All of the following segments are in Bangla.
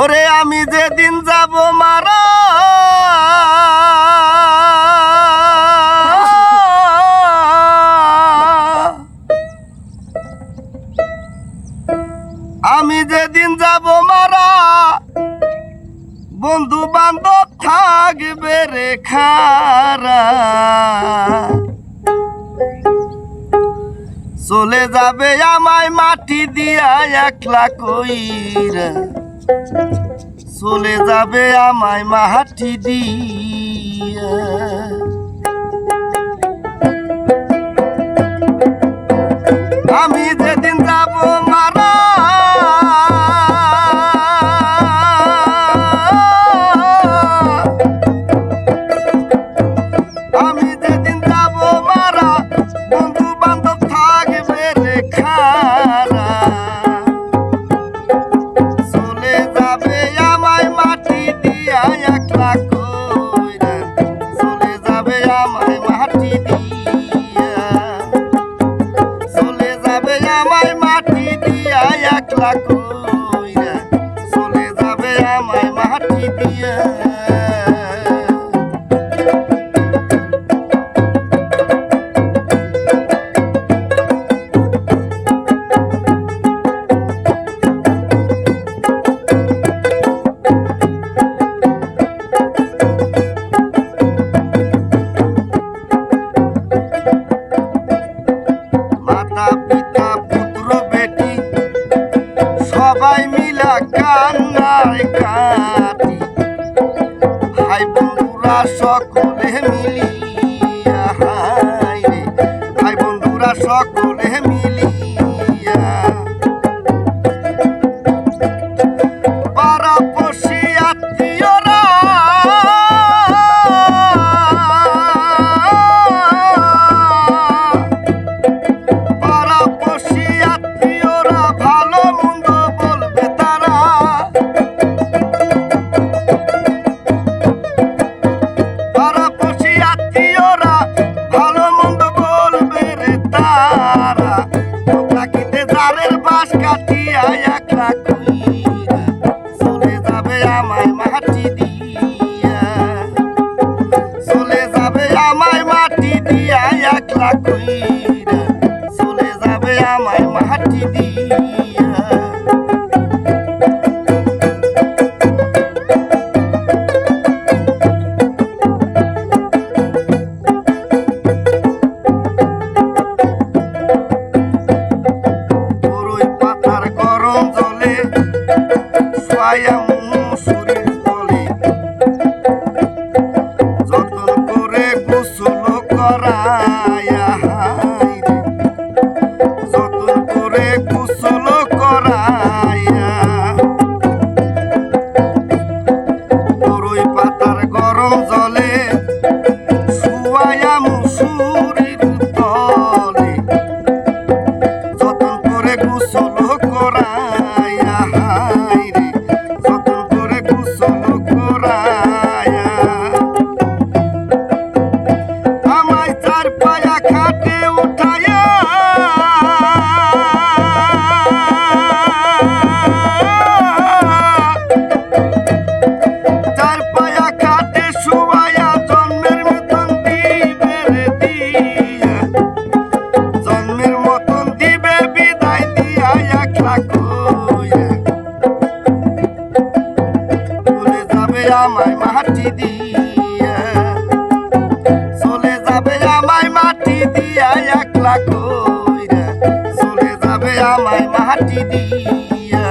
ওরে আমি যেদিন যাব মারা। আমি যেদিন যাব মারা বন্ধু বান্ধব থাকবে রে চলে যাবে আমায় মাটি দিয়া একলা কইরা। চলে যাবে আমায় মাহাটি দিয়ে। আমি যেদিন একলা কান্নায় কাটি। ভাই বন্ধুরা সকলে মিলিয়া হাই রে। ভাই বন্ধুরা সকলে দিয়া একলা কইরা চলে যাবে আমায় মাটি দিয়া। বড়ই পাতার যতন করে গোসল পাতার গরম জলে শুয়ায়া মুসুরির দিয়া। চলে যাবে আমায় মাটি দিয়া একলা কইরা। চলে যাবে আমায় মাটি দিয়া।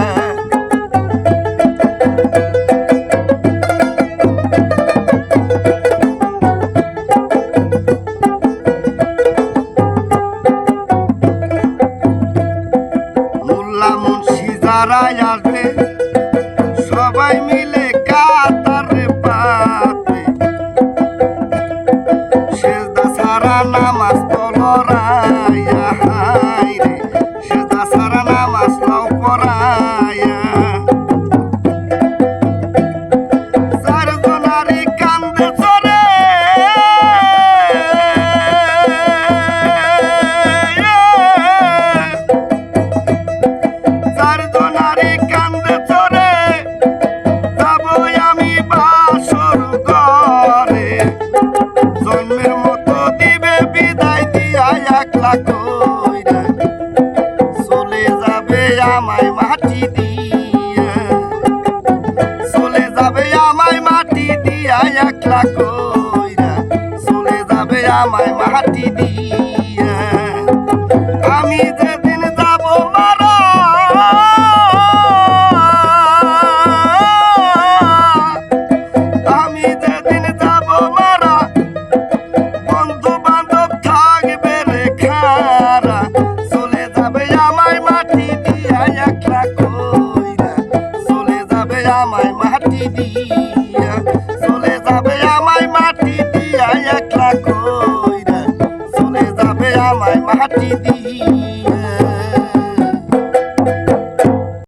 মোল্লা মুন্সি যারা আসবে একলা কইরা চলে যাবে আমায় মাটি দিয়া। চলে যাবে আমায় মাটি দিয়া, একলা কইরা চলে যাবে আমায় মাটি দিয়া। আমি যেদিন 外马蹄蹄。